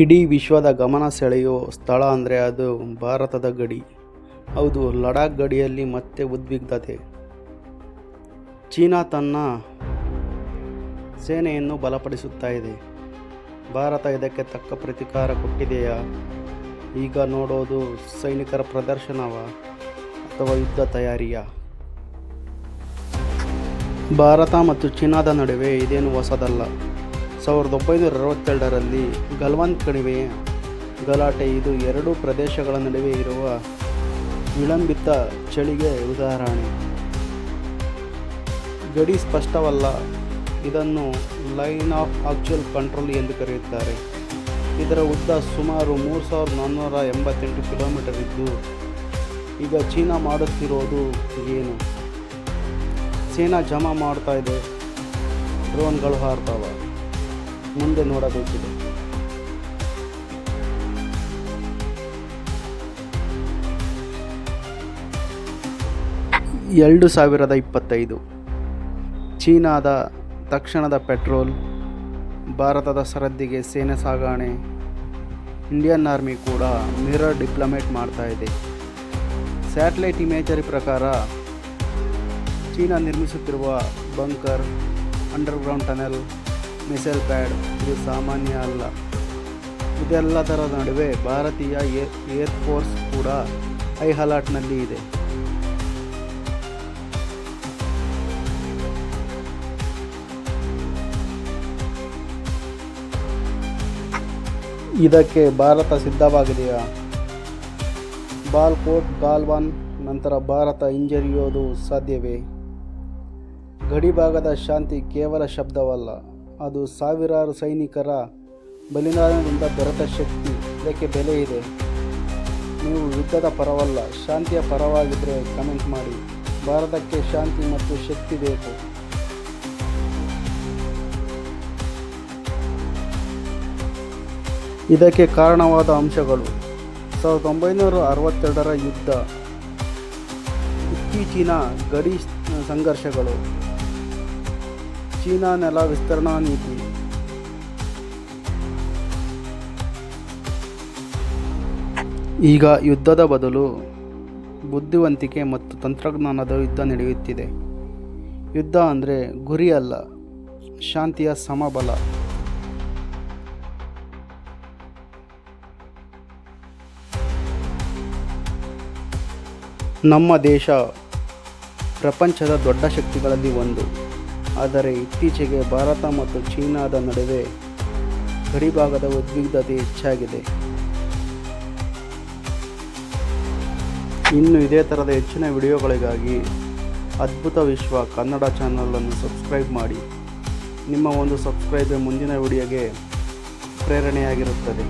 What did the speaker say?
ಇಡೀ ವಿಶ್ವದ ಗಮನ ಸೆಳೆಯೋ ಸ್ಥಳ ಅಂದರೆ ಅದು ಭಾರತದ ಗಡಿ. ಹೌದು, ಲಡಾಖ್ ಗಡಿಯಲ್ಲಿ ಮತ್ತೆ ಉದ್ವಿಗ್ನತೆ. ಚೀನಾ ತನ್ನ ಸೇನೆಯನ್ನು ಬಲಪಡಿಸುತ್ತಾ ಇದೆ. ಭಾರತ ಇದಕ್ಕೆ ತಕ್ಕ ಪ್ರತಿಕಾರ ಕೊಟ್ಟಿದೆಯಾ? ಈಗ ನೋಡೋದು ಸೈನಿಕರ ಪ್ರದರ್ಶನವ ಅಥವಾ ಯುದ್ಧ ತಯಾರಿಯ? ಭಾರತ ಮತ್ತು ಚೀನಾದ ನಡುವೆ ಇದೇನು ಹೊಸದಲ್ಲ. ಸಾವಿರದ ಒಂಬೈನೂರ ಅರವತ್ತೆರಡರಲ್ಲಿ ಗಲ್ವಾನ್ ಕಣಿವೆಯ ಗಲಾಟೆ ಇದು ಎರಡೂ ಪ್ರದೇಶಗಳ ನಡುವೆ ಇರುವ ವಿಳಂಬಿತ ಚಳಿಗೆ ಉದಾಹರಣೆ. ಗಡಿ ಸ್ಪಷ್ಟವಲ್ಲ, ಇದನ್ನು ಲೈನ್ ಆಫ್ ಆಕ್ಚುಯಲ್ ಕಂಟ್ರೋಲ್ ಎಂದು ಕರೆಯುತ್ತಾರೆ. ಇದರ ಉದ್ದ ಸುಮಾರು ಮೂರು ಸಾವಿರದ ನಾನ್ನೂರ ಎಂಬತ್ತೆಂಟು ಕಿಲೋಮೀಟರ್ ಇದ್ದು, ಈಗ ಚೀನಾ ಮಾಡುತ್ತಿರೋದು ಏನು? ಸೇನಾ ಜಮಾ ಮಾಡ್ತಾ ಇದೆ. ಡ್ರೋನ್ಗಳು ಹಾರ್ತಾವ. ಮುಂದೆ ನೋಡಬೇಕಿದೆ ಎರಡು ಸಾವಿರದ ಇಪ್ಪತ್ತೈದು. ಚೀನಾದ ತಕ್ಷಣದ ಪೆಟ್ರೋಲ್, ಭಾರತದ ಸರದಿಗೆ ಸೇನೆ ಸಾಗಾಣೆ, ಇಂಡಿಯನ್ ಆರ್ಮಿ ಕೂಡ ಮಿರರ್ ಡಿಪ್ಲೊಮೇಟ್ ಮಾಡ್ತಾ ಇದೆ. ಸ್ಯಾಟಲೈಟ್ ಇಮೇಜರಿ ಪ್ರಕಾರ ಚೀನಾ ನಿರ್ಮಿಸುತ್ತಿರುವ bunker, underground tunnel missile pad ಇದು ಸಾಮಾನ್ಯ ಅಲ್ಲ. ಇದೆಲ್ಲದರ ನಡುವೆ ಭಾರತೀಯ ಏರ್ ಫೋರ್ಸ್ ಕೂಡ ಹೈ ಅಲರ್ಟ್ನಲ್ಲಿ ಇದೆ. ಇದಕ್ಕೆ ಭಾರತ ಸಿದ್ಧವಾಗಿದೆಯಾ? ಬಾಲ್ಕೋಟ್, ಗಾಲ್ವಾನ್, ನಂತರ ಭಾರತ ಹಿಂಜರಿಯೋದು ಸಾಧ್ಯವೇ? ಗಡಿಭಾಗದ ಶಾಂತಿ ಕೇವಲ ಶಬ್ದವಲ್ಲ. ಅದು ಸಾವಿರಾರು ಸೈನಿಕರ ಬಲಿದಾನದಿಂದ ದೊರೆತ ಶಕ್ತಿ. ಇದಕ್ಕೆ ಬೆಲೆ ಇದೆ. ನೀವು ಯುದ್ಧದ ಪರವಲ್ಲ, ಶಾಂತಿಯ ಪರವಾಗಿದ್ದರೆ ಕಮೆಂಟ್ ಮಾಡಿ. ಭಾರತಕ್ಕೆ ಶಾಂತಿ ಮತ್ತು ಶಕ್ತಿ ಬೇಕು. ಇದಕ್ಕೆ ಕಾರಣವಾದ ಅಂಶಗಳು. ಸಾವಿರದ ಒಂಬೈನೂರ ಅರವತ್ತೆರಡರ ಯುದ್ಧ, ಇತ್ತೀಚಿನ ಗಡಿ ಸಂಘರ್ಷಗಳು. ಚೀನಾ ನೆಲ ವಿಸ್ತರಣಾ ನೀತಿ. ಈಗ ಯುದ್ಧದ ಬದಲು ಬುದ್ಧಿವಂತಿಕೆ ಮತ್ತು ತಂತ್ರಜ್ಞಾನದ ಯುದ್ಧ ನಡೆಯುತ್ತಿದೆ. ಯುದ್ಧ ಅಂದರೆ ಗುರಿ ಅಲ್ಲ, ಶಾಂತಿಯ ಸಮಬಲ. ನಮ್ಮ ದೇಶ ಪ್ರಪಂಚದ ದೊಡ್ಡ ಶಕ್ತಿಗಳಲ್ಲಿ ಒಂದು. ಆದರೆ ಇತ್ತೀಚೆಗೆ ಭಾರತ ಮತ್ತು ಚೀನಾದ ನಡುವೆ ಗಡಿಭಾಗದ ಉದ್ವಿಗ್ನತೆ ಹೆಚ್ಚಾಗಿದೆ. ಇನ್ನು ಇದೇ ಥರದ ಹೆಚ್ಚಿನ ವಿಡಿಯೋಗಳಿಗಾಗಿ ಅದ್ಭುತ ವಿಶ್ವ ಕನ್ನಡ ಚಾನಲನ್ನು ಸಬ್ಸ್ಕ್ರೈಬ್ ಮಾಡಿ. ನಿಮ್ಮ ಒಂದು ಸಬ್ಸ್ಕ್ರೈಬ್ ಮುಂದಿನ ವಿಡಿಯೋಗೆ ಪ್ರೇರಣೆಯಾಗಿರುತ್ತದೆ.